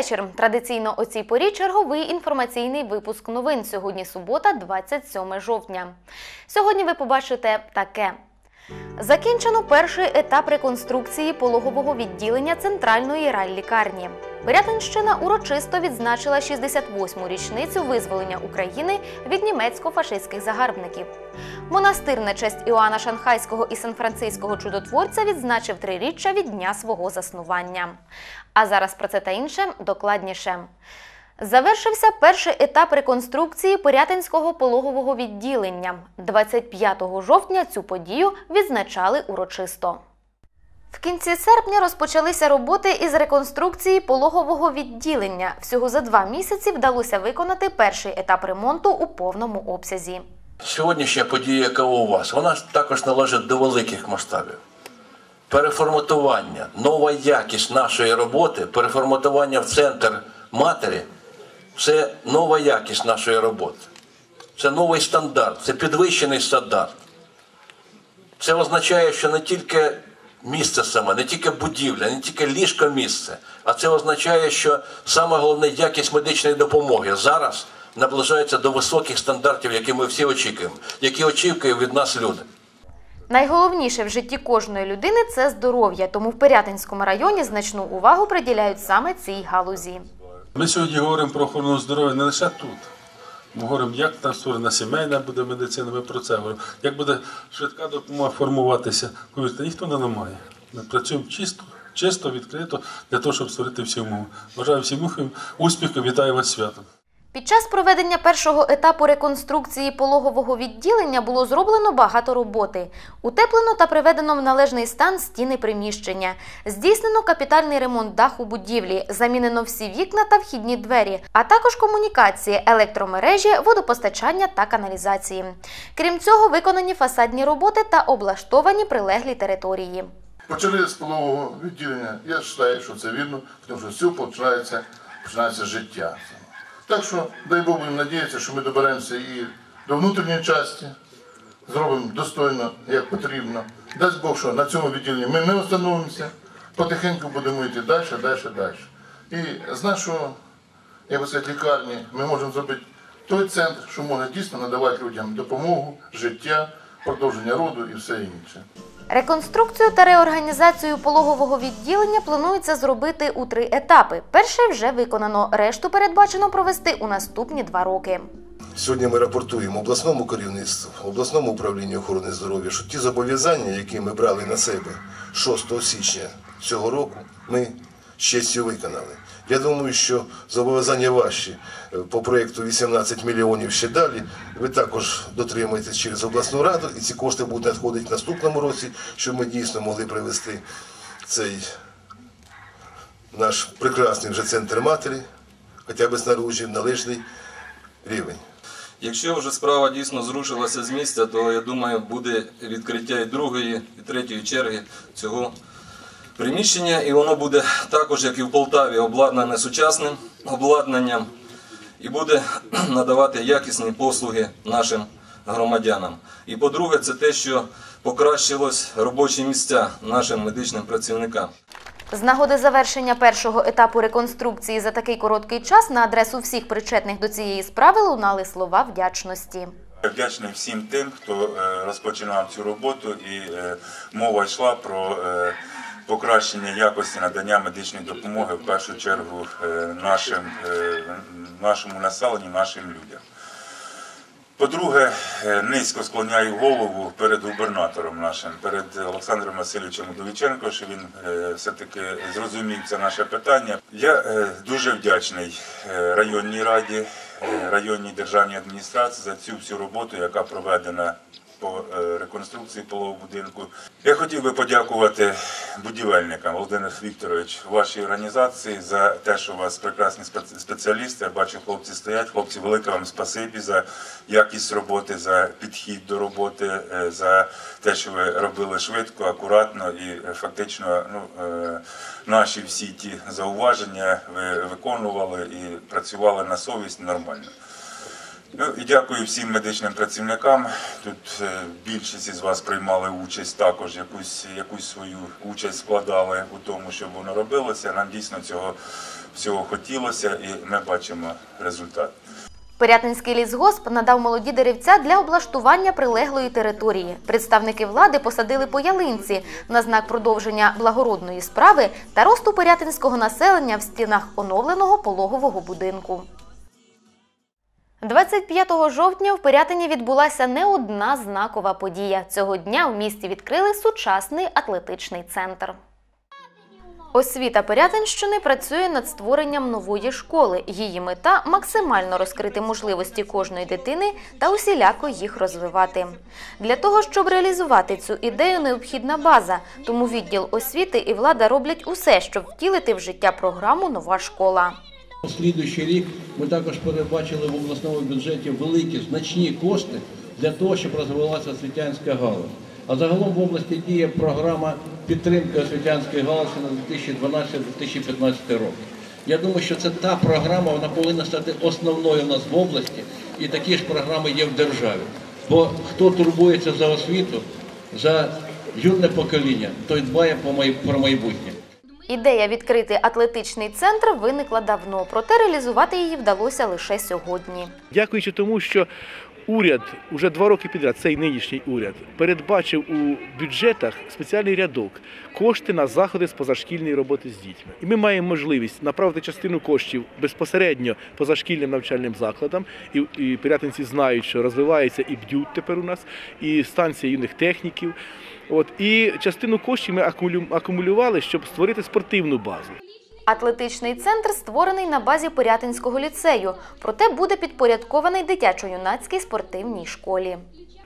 вечір. Традиційно о цій порі черговий інформаційний випуск новин. Сьогодні субота, 27 жовтня. Сьогодні ви побачите таке. Закінчено перший етап реконструкції пологового відділення центральної райлікарні. Пирятинщина урочисто відзначила 68-му річницю визволення України від німецько-фашистських загарбників. Монастир на честь Іоанна Шанхайського і Сан-Франциського чудотворця відзначив триріччя від дня свого заснування. А зараз про це та інше докладніше. Завершився перший етап реконструкції Пирятинського пологового відділення. 25 жовтня цю подію відзначали урочисто. В кінці серпня розпочалися роботи із реконструкції пологового відділення. Всього за два місяці вдалося виконати перший етап ремонту у повному обсязі. Сьогоднішня подія, яка у вас, вона також належить до великих масштабів. Переформатування, нова якість нашої роботи, переформатування в центр матері це нова якість нашої роботи. Це новий стандарт, це підвищений стандарт. Це означає, що не тільки місце саме, не тільки будівля, не тільки ліжко місце, а це означає, що саме головне якість медичної допомоги зараз наближається до високих стандартів, які ми всі очікуємо, які очікують від нас люди. Найголовніше в житті кожної людини це здоров'я, тому в Пирятинському районі значну увагу приділяють саме цій галузі. Ми сьогодні говоримо про охорону здоров'я не лише тут. Ми говоримо, як там створена сімейна буде медицина, ми про це говоримо. Як буде швидка допомога формуватися. Повірте, ніхто не ламає. Ми працюємо чисто, чисто, відкрито для того, щоб створити всі умови. Бажаю всім успіху, вітаю вас святом. Під час проведення першого етапу реконструкції пологового відділення було зроблено багато роботи. Утеплено та приведено в належний стан стіни приміщення. Здійснено капітальний ремонт даху будівлі, замінено всі вікна та вхідні двері, а також комунікації, електромережі, водопостачання та каналізації. Крім цього, виконані фасадні роботи та облаштовані прилеглі території. Почали з пологового відділення. Я вважаю, що це вірно, тому що цього починається, починається життя. Так що, дай Бог, будемо надіятися, що ми доберемося і до внутрішньої частини, зробимо достойно, як потрібно. Дасть Бог, що на цьому відділенні ми не встановимося, потихеньку будемо йти далі, далі, далі. І з нашого, як би сказати, лікарні ми можемо зробити той центр, що може дійсно надавати людям допомогу, життя, продовження роду і все інше. Реконструкцію та реорганізацію пологового відділення планується зробити у три етапи. Перший вже виконано, решту передбачено провести у наступні два роки. Сьогодні ми рапортуємо обласному керівництву, обласному управлінню охорони здоров'я, що ті зобов'язання, які ми брали на себе 6 січня цього року, ми з честю виконали. Я думаю, що зобов'язання ваші по проєкту 18 мільйонів ще далі. Ви також дотримуєтесь через обласну раду, і ці кошти будуть надходити в наступному році, щоб ми дійсно могли привести цей наш прекрасний вже центр матері, хоча б снаружі, в належний рівень. Якщо вже справа дійсно зрушилася з місця, то я думаю, буде відкриття і другої, і третьої черги цього приміщення, і воно буде також, як і в Полтаві, обладнане сучасним обладнанням і буде надавати якісні послуги нашим громадянам. І по-друге, це те, що покращилось робочі місця нашим медичним працівникам. З нагоди завершення першого етапу реконструкції за такий короткий час на адресу всіх причетних до цієї справи лунали слова вдячності. Вдячний всім тим, хто е, розпочинав цю роботу, і е, мова йшла про е, покращення якості надання медичної допомоги в першу чергу нашим, нашому населенню, нашим людям. По-друге, низько склоняю голову перед губернатором нашим, перед Олександром Васильовичем Удовіченко, що він все-таки зрозумів це наше питання. Я дуже вдячний районній раді, районній державній адміністрації за цю всю роботу, яка проведена по реконструкції полового будинку. Я хотів би подякувати будівельникам Володимир Вікторович, вашій організації за те, що у вас прекрасні спеціалісти. Я бачу, хлопці стоять. Хлопці, велике вам спасибі за якість роботи, за підхід до роботи, за те, що ви робили швидко, акуратно і фактично ну, наші всі ті зауваження ви виконували і працювали на совість нормально. Ну і дякую всім медичним працівникам. Тут е, більшість із вас приймали участь також, якусь, якусь свою участь складали у тому, щоб воно робилося. Нам дійсно цього всього хотілося, і ми бачимо результат. Пирятинський лісгосп надав молоді деревця для облаштування прилеглої території. Представники влади посадили по ялинці на знак продовження благородної справи та росту пирятинського населення в стінах оновленого пологового будинку. 25 жовтня в Пирятині відбулася не одна знакова подія. Цього дня в місті відкрили сучасний атлетичний центр. Освіта Пирятинщини працює над створенням нової школи. Її мета максимально розкрити можливості кожної дитини та усіляко їх розвивати. Для того, щоб реалізувати цю ідею, необхідна база. Тому відділ освіти і влада роблять усе, щоб втілити в життя програму Нова школа. Слідуючий рік ми також передбачили в обласному бюджеті великі значні кошти для того, щоб розвивалася освітянська галузь. А загалом в області діє програма підтримки освітянської галузі на 2012-2015 роки. Я думаю, що це та програма, вона повинна стати основною у нас в області, і такі ж програми є в державі. Бо хто турбується за освіту, за юне покоління, той дбає про майбутнє. Ідея відкрити атлетичний центр виникла давно, проте реалізувати її вдалося лише сьогодні. Дякуючи тому, що уряд уже два роки підряд, цей нинішній уряд, передбачив у бюджетах спеціальний рядок кошти на заходи з позашкільної роботи з дітьми. І ми маємо можливість направити частину коштів безпосередньо позашкільним навчальним закладам. І, і пирятинці знають, що розвивається і б'ють тепер у нас, і станція юних техніків. От і частину коштів ми акумулювали, щоб створити спортивну базу. Атлетичний центр створений на базі Порятинського ліцею, проте буде підпорядкований дитячо-юнацькій спортивній школі.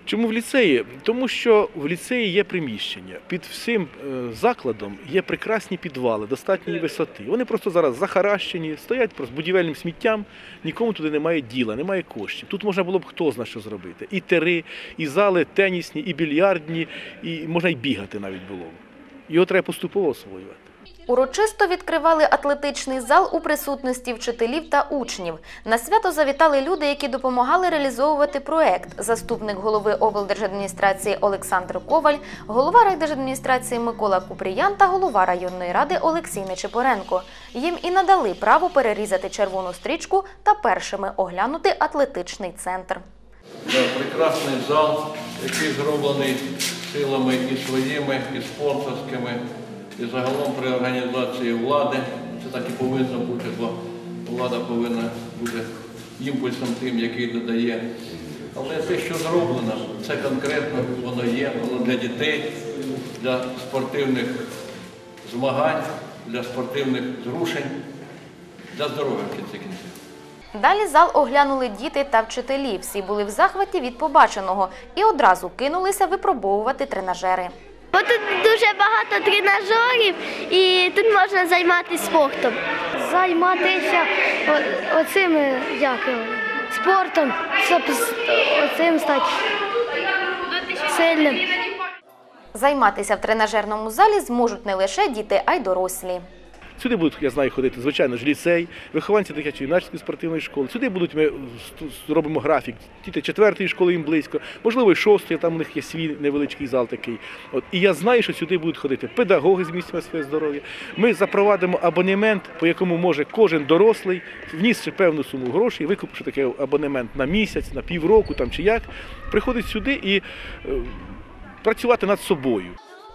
Чому в ліцеї? Тому що в ліцеї є приміщення. Під всім е, закладом є прекрасні підвали достатньої висоти. Вони просто зараз захаращені, стоять просто будівельним сміттям, нікому туди немає діла, немає коштів. Тут можна було б хто зна що зробити. І тери, і зали тенісні, і більярдні, і можна й бігати навіть було. б. Його треба поступово освоювати. Урочисто відкривали атлетичний зал у присутності вчителів та учнів. На свято завітали люди, які допомагали реалізовувати проект. Заступник голови облдержадміністрації Олександр Коваль, голова райдержадміністрації Микола Купріян та голова районної ради Олексій Нечипоренко. Їм і надали право перерізати червону стрічку та першими оглянути атлетичний центр. Прекрасний зал, який зроблений силами і своїми, і спонсорськими, і загалом при організації влади. Це так і повинно бути, бо влада повинна бути імпульсом тим, який додає. Але те, що зроблено, це конкретно воно є, воно для дітей, для спортивних змагань, для спортивних зрушень, для здоров'я в кінці кінців. Далі зал оглянули діти та вчителі. Всі були в захваті від побаченого і одразу кинулися випробовувати тренажери. Бо тут дуже багато тренажерів і тут можна займатися спортом. Займатися оцим е, як, спортом, щоб оцим стати сильним. Займатися в тренажерному залі зможуть не лише діти, а й дорослі. Сюди будуть, я знаю, ходити, звичайно ж, ліцей, вихованці дитячої юнацької спортивної школи. Сюди будуть ми робимо графік. Діти четвертої школи їм близько, можливо, і шостої, там у них є свій невеличкий зал такий. От і я знаю, що сюди будуть ходити педагоги з місцями своє здоров'я. Ми запровадимо абонемент, по якому може кожен дорослий, внісши певну суму грошей, викупивши такий абонемент на місяць, на півроку там чи як, приходить сюди і е, працювати над собою.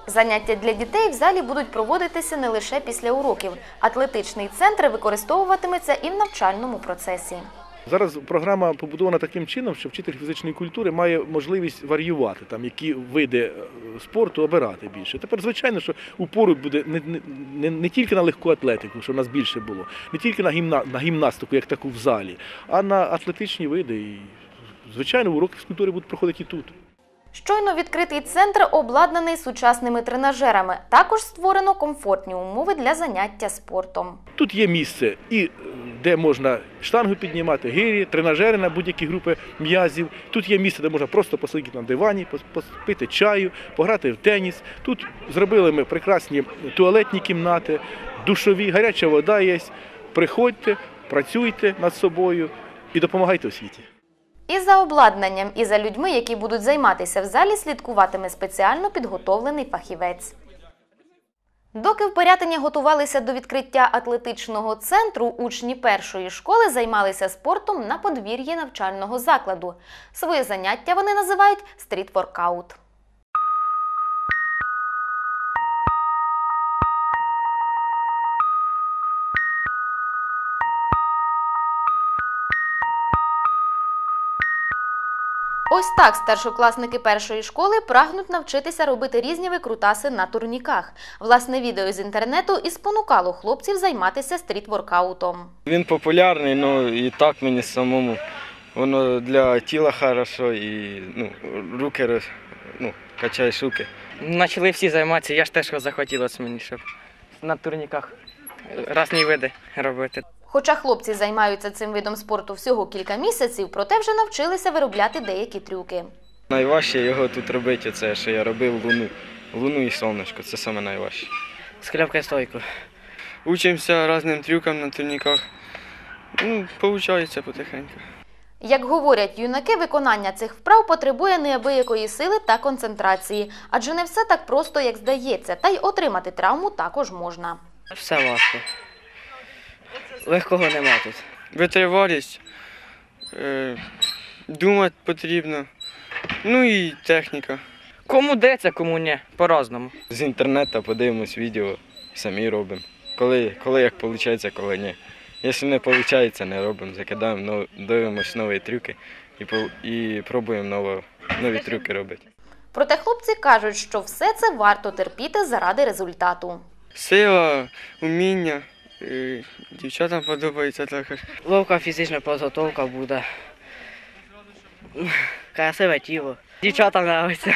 Заняття для дітей в залі будуть проводитися не лише після уроків. Атлетичний центр використовуватиметься і в навчальному процесі. Зараз програма побудована таким чином, що вчитель фізичної культури має можливість варіювати там, які види е, спорту обирати більше. Тепер, звичайно, що упору буде не, не, не, тільки на легку атлетику, що в нас більше було, не тільки на, гімна, на гімнастику, як таку в залі, а на атлетичні види. І, звичайно, уроки фізкультури будуть проходити і тут. Щойно відкритий центр обладнаний сучасними тренажерами. Також створено комфортні умови для заняття спортом. Тут є місце, і е, де можна штангу піднімати, гирі, тренажери на будь-які групи м'язів. Тут є місце, де можна просто посидіти на дивані, попити чаю, пограти в теніс. Тут зробили ми прекрасні туалетні кімнати, душові, гаряча вода є. Приходьте, працюйте над собою і допомагайте освіті. І за обладнанням, і за людьми, які будуть займатися в залі, слідкуватиме спеціально підготовлений фахівець. Доки в Порятині готувалися до відкриття атлетичного центру, учні першої школи займалися спортом на подвір'ї навчального закладу. Своє заняття вони називають стріт-воркаут. Ось так старшокласники першої школи прагнуть навчитися робити різні викрутаси на турніках. Власне відео з інтернету і спонукало хлопців займатися стріт-воркаутом. Він популярний, ну і так мені самому. Воно для тіла хорошо і ну, руки роз- ну, качаєш руки. Почали всі займатися, я ж теж захотілося мені, щоб на турніках різні види робити. Хоча хлопці займаються цим видом спорту всього кілька місяців, проте вже навчилися виробляти деякі трюки. Найважче його тут робити, це що я робив луну. Луну і сонечко, це саме найважче. Скрепка стойку. Учимося різним трюкам на турніках. Ну, виходить потихеньку. Як говорять юнаки, виконання цих вправ потребує неабиякої сили та концентрації, адже не все так просто, як здається, та й отримати травму також можна. Все важко. Легкого нема тут. Витривалість, е, думати потрібно. Ну і техніка. Кому деться, кому ні, по-разному. З інтернету подивимось відео, самі робимо. Коли, коли як виходить, коли ні. Якщо не виходить, не робимо, закидаємо, дивимось нові трюки і, і пробуємо ново, нові трюки робити. Проте хлопці кажуть, що все це варто терпіти заради результату. Сила, уміння, е, дівчатам подобається також. Ловка фізична підготовка буде. Красиве тіло. Дівчатам подобається.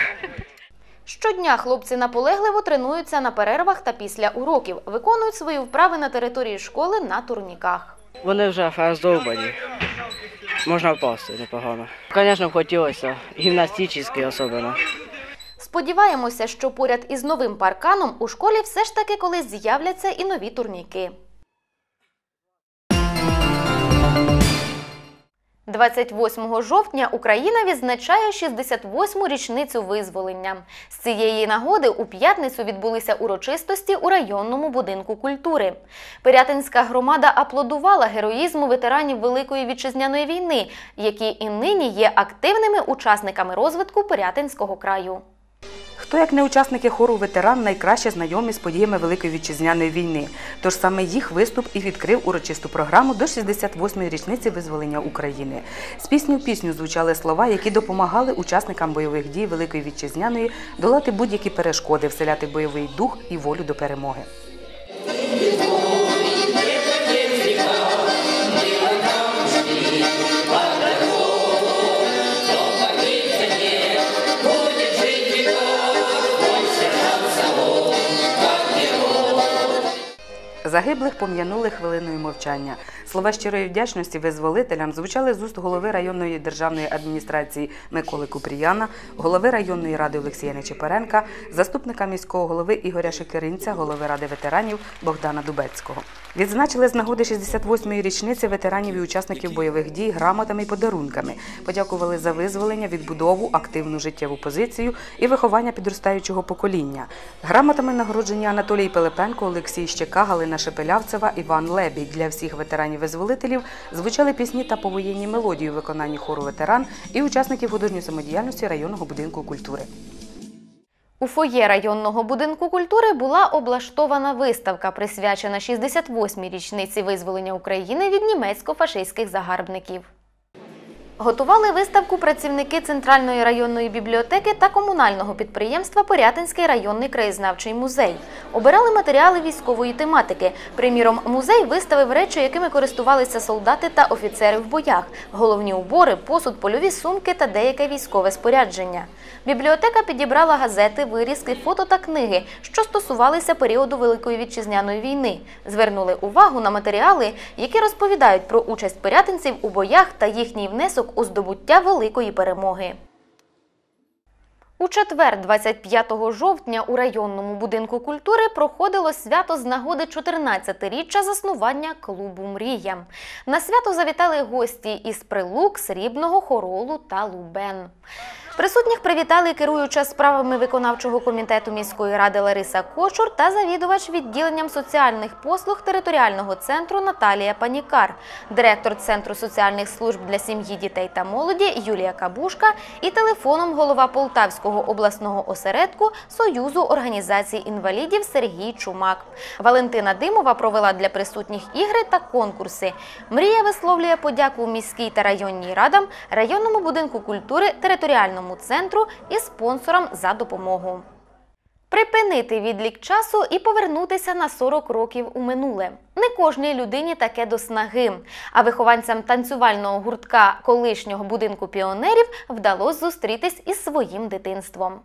Щодня хлопці наполегливо тренуються на перервах та після уроків, виконують свої вправи на території школи на турніках. Вони вже роздовбані. Можна впасти непогано. Звісно, хотілося гімнастичний особливо. Сподіваємося, що поряд із новим парканом у школі все ж таки колись з'являться і нові турніки. 28 жовтня Україна відзначає 68-му річницю визволення. З цієї нагоди у п'ятницю відбулися урочистості у районному будинку культури. Пирятинська громада аплодувала героїзму ветеранів Великої вітчизняної війни, які і нині є активними учасниками розвитку Пирятинського краю. Хто, як не учасники хору ветеран, найкраще знайомі з подіями Великої вітчизняної війни. Тож саме їх виступ і відкрив урочисту програму до 68-ї річниці визволення України. З пісню в пісню звучали слова, які допомагали учасникам бойових дій Великої вітчизняної долати будь-які перешкоди, вселяти бойовий дух і волю до перемоги. Загиблих пом'янули хвилиною мовчання. Слова щирої вдячності визволителям звучали з уст голови районної державної адміністрації Миколи Купріяна, голови районної ради Олексія Нечепоренка, заступника міського голови Ігоря Шекеринця, голови ради ветеранів Богдана Дубецького. Відзначили з нагоди 68-ї річниці ветеранів і учасників бойових дій грамотами і подарунками. Подякували за визволення, відбудову, активну життєву позицію і виховання підростаючого покоління. Грамотами нагороджені Анатолій Пилипенко, Олексій Щека, Галина Шепелявцева, Іван Лебідь. Для всіх ветеранів-визволителів звучали пісні та повоєнні мелодії у виконанні хору ветеран і учасників художньої самодіяльності районного будинку культури. У фоє районного будинку культури була облаштована виставка, присвячена 68-й річниці визволення України від німецько-фашистських загарбників. Готували виставку працівники Центральної районної бібліотеки та комунального підприємства Порятинський районний краєзнавчий музей. Обирали матеріали військової тематики. Приміром, музей виставив речі, якими користувалися солдати та офіцери в боях, головні убори, посуд, польові сумки та деяке військове спорядження. Бібліотека підібрала газети, вирізки, фото та книги, що стосувалися періоду Великої вітчизняної війни. Звернули увагу на матеріали, які розповідають про участь порятинців у боях та їхній внесок у здобуття великої перемоги. У четвер, 25 жовтня, у районному будинку культури проходило свято з нагоди 14-річчя заснування клубу Мрія. На свято завітали гості із Прилук, Срібного, Хоролу та Лубен. Присутніх привітали керуюча справами виконавчого комітету міської ради Лариса Кочур та завідувач відділенням соціальних послуг територіального центру Наталія Панікар, директор Центру соціальних служб для сім'ї, дітей та молоді Юлія Кабушка і телефоном голова Полтавського обласного осередку Союзу організацій інвалідів Сергій Чумак. Валентина Димова провела для присутніх ігри та конкурси. Мрія висловлює подяку міській та районній радам, районному будинку культури, територіальному центру і спонсорам за допомогу. Припинити відлік часу і повернутися на 40 років у минуле. Не кожній людині таке до снаги. А вихованцям танцювального гуртка колишнього будинку піонерів вдалося зустрітись із своїм дитинством.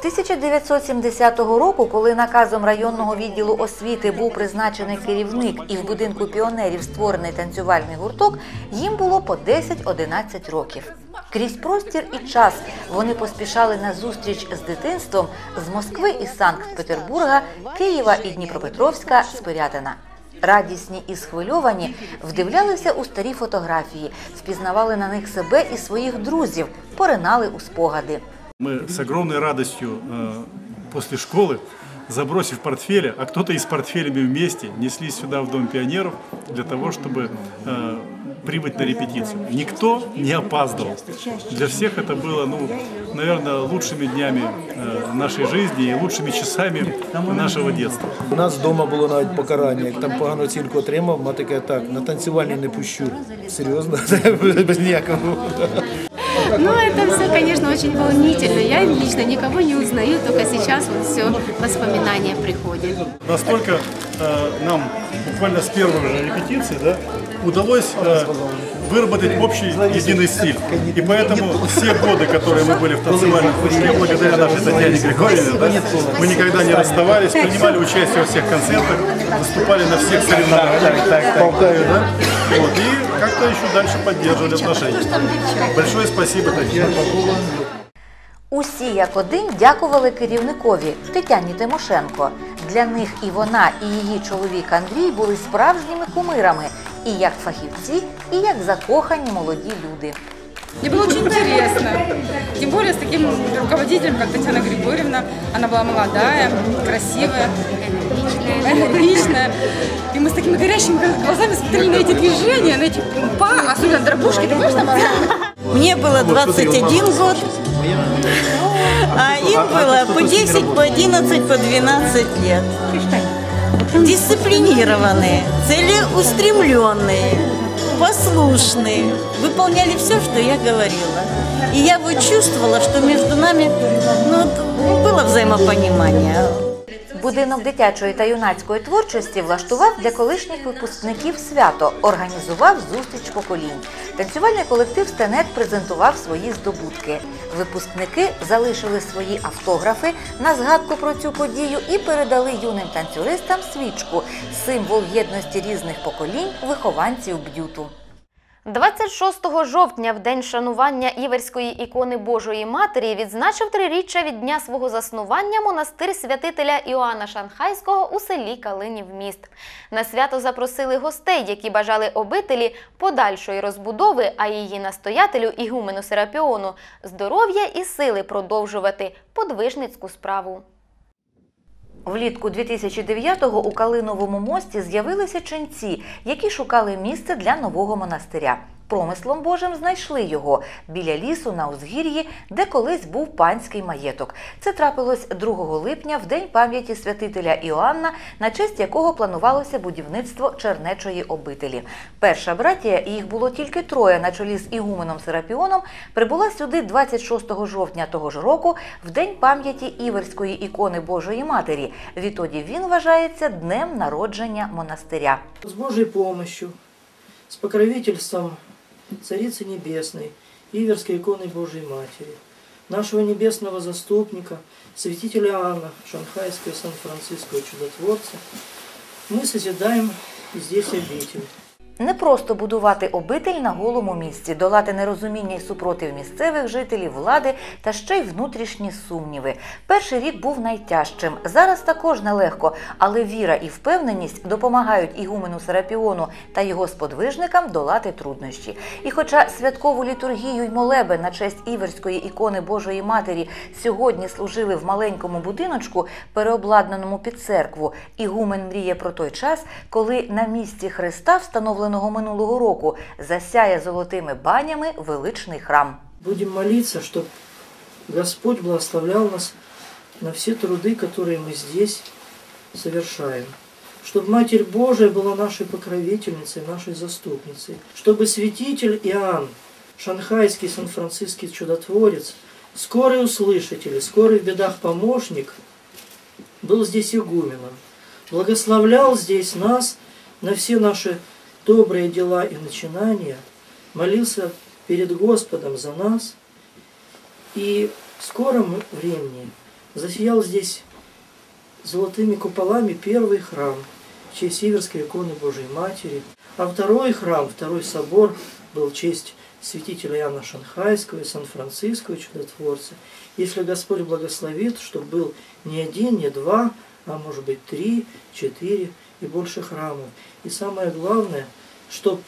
1970 року, коли наказом районного відділу освіти був призначений керівник і в будинку піонерів створений танцювальний гурток, їм було по 10-11 років. Крізь простір і час вони поспішали на зустріч з дитинством з Москви і Санкт-Петербурга, Києва і Дніпропетровська з Пирятина. Радісні і схвильовані вдивлялися у старі фотографії, впізнавали на них себе і своїх друзів, поринали у спогади. Мы с огромной радостью э, после школы, забросив портфели, а кто-то и с портфелями вместе, неслись сюда в Дом пионеров для того, чтобы э, прибыть на репетицию. Никто не опаздывал. Для всех это было, ну, наверное, лучшими днями э, нашей жизни и лучшими часами нашего детства. У нас вдома було навіть покарання. Як там погану оцінку отримав, мати каже, так, на танцювальні не пущу. Серйозно, без ніякого. Ну, это все, конечно, Очень волнительно. Я лично никого не узнаю, только сейчас вот все воспоминания приходят. Настолько э, нам буквально с первой же репетиции да, удалось э, выработать общий единый стиль. И поэтому все годы, которые мы были в танцевальном кружке, благодаря нашей Татьяне Григорьевне, да, мы никогда не расставались, принимали участие во всех концертах, выступали на всех соревнованиях в Полтаве, да, вот, и как-то еще дальше поддерживали отношения. Большое спасибо, Татьяне. Усі як один дякували керівникові Тетяні Тимошенко. Для них і вона, і її чоловік Андрій були справжніми кумирами і як фахівці, і як закохані молоді люди. Мне было очень интересно. Тем более с таким руководителем, как Татьяна Григорьевна. Она была молодая, красивая, энергичная. И мы с такими горящими глазами смотрели на эти движения, на эти па, особенно дробушки. Ты помнишь, там Мне было 21 год, а им было по 10, по 11, по 12 лет. Дисциплинированные, целеустремленные, послушные, выполняли все, что я говорила. И я вот чувствовала, что между нами ну, было взаимопонимание. Будинок дитячої та юнацької творчості влаштував для колишніх випускників свято, організував зустріч поколінь. Танцювальний колектив Стенет презентував свої здобутки. Випускники залишили свої автографи на згадку про цю подію і передали юним танцюристам свічку символ єдності різних поколінь вихованців б'юту. 26 жовтня, в день шанування Іверської ікони Божої Матері, відзначив триріччя від дня свого заснування монастир святителя Іоанна Шанхайського у селі Калинів міст. На свято запросили гостей, які бажали обителі подальшої розбудови, а її настоятелю Ігумену Серапіону здоров'я і сили продовжувати подвижницьку справу. Влітку 2009-го у Калиновому мості з'явилися ченці, які шукали місце для нового монастиря. Промислом Божим знайшли його біля лісу на узгір'ї, де колись був панський маєток. Це трапилось 2 липня в день пам'яті святителя Іоанна, на честь якого планувалося будівництво чернечої обителі. Перша братія, їх було тільки троє на чолі з Ігуменом Серапіоном, прибула сюди 26 жовтня того ж року, в день пам'яті Іверської ікони Божої Матері. Відтоді він вважається днем народження монастиря. С Божьей помощью, с покровительством Царицы Небесной, Иверской иконы Божьей Матери, нашего небесного заступника, святителя Иоанна, Шанхайского Сан-Франциского чудотворца, мы созидаем здесь обитель. Не просто будувати обитель на голому місці, долати нерозуміння і супротив місцевих жителів, влади та ще й внутрішні сумніви. Перший рік був найтяжчим. Зараз також нелегко, але віра і впевненість допомагають ігумену Серапіону та його сподвижникам долати труднощі. І хоча святкову літургію й молебе на честь іверської ікони Божої Матері сьогодні служили в маленькому будиночку, переобладнаному під церкву, ігумен мріє про той час, коли на місці Христа, встановленого минулого року, засяє золотими банями величний храм. Будем молиться, чтобы Господь благословлял нас на все труды, которые мы здесь совершаем. Чтобы Матерь Божия была нашей покровительницей, нашей заступницей. Чтобы святитель Иоанн, шанхайский сан-франциский чудотворец, скорый услышатель, скорый в бедах помощник, был здесь игуменом. Благословлял здесь нас на все наши добрые дела и начинания, молился перед Господом за нас, и в скором времени засиял здесь золотыми куполами первый храм в честь Северской иконы Божией Матери, а второй храм, второй собор был в честь святителя Иоанна Шанхайского и Сан-Франциского чудотворца. Если Господь благословит, чтобы был не один, не два, а может быть три, четыре и больше храмов. И самое главное, чтобы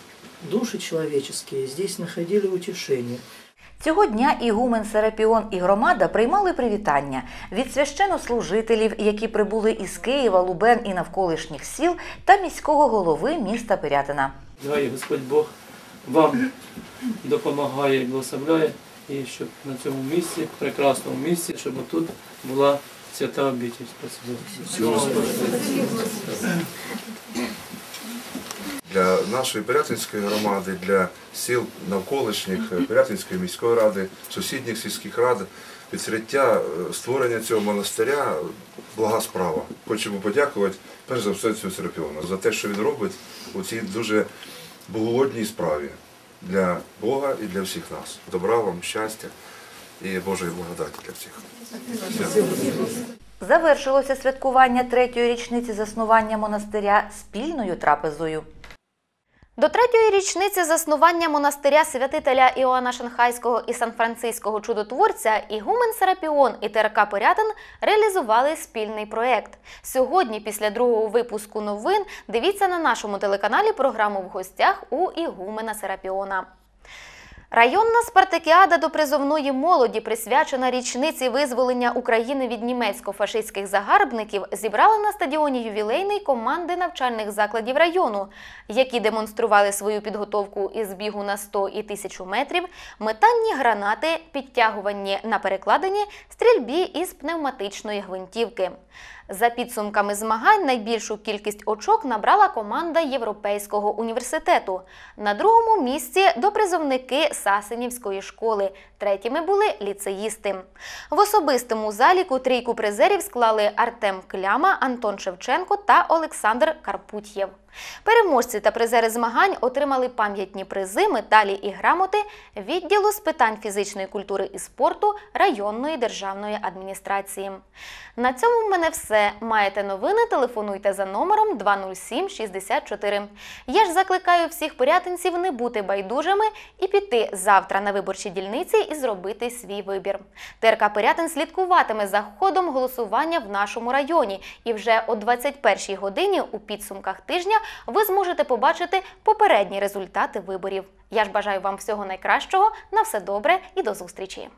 души человеческие здесь находили утешение. Цього дня ігумен Серапіон і громада приймали привітання від священнослужителів, які прибули із Києва, Лубен і навколишніх сіл, та міського голови міста Пирятина. Нехай Господь Бог вам допомагає і благословляє, і щоб на цьому місці, прекрасному місці, щоб тут була свята обіть. Спасибо. для нашої Пирятинської громади, для сіл навколишніх е, Пирятинської міської ради, сусідніх сільських рад. Відкриття е, створення цього монастиря блага справа. Хочемо подякувати перш за все цю Серапіону за те, що він робить у цій дуже боголодній справі для Бога і для всіх нас. Добра вам, щастя і Божої благодаті для всіх. Завершилося святкування третьої річниці заснування монастиря спільною трапезою. До третьої річниці заснування монастиря святителя Іоанна Шанхайського і Сан-Франциського чудотворця Ігумен Серапіон і ТРК Порятин реалізували спільний проєкт. Сьогодні, після другого випуску новин, дивіться на нашому телеканалі програму в гостях у Ігумена Серапіона. Районна спартакіада до призовної молоді, присвячена річниці визволення України від німецько-фашистських загарбників, зібрала на стадіоні ювілейний команди навчальних закладів району, які демонстрували свою підготовку із бігу на 100 і 1000 метрів, метанні гранати, підтягуванні на перекладині, стрільбі із пневматичної гвинтівки. За підсумками змагань найбільшу кількість очок набрала команда Європейського університету. На другому місці допризовники Сасенівської школи. Третіми були ліцеїсти. В особистому заліку трійку призерів склали Артем Кляма, Антон Шевченко та Олександр Карпутєв. Переможці та призери змагань отримали пам'ятні призи, медалі і грамоти відділу з питань фізичної культури і спорту районної державної адміністрації. На цьому в мене все. Маєте новини? Телефонуйте за номером 20764. Я ж закликаю всіх порятинців не бути байдужими і піти завтра на виборчі дільниці і зробити свій вибір. ТРК Пирятин слідкуватиме за ходом голосування в нашому районі, і вже о 21 годині у підсумках тижня ви зможете побачити попередні результати виборів. Я ж бажаю вам всього найкращого, на все добре і до зустрічі!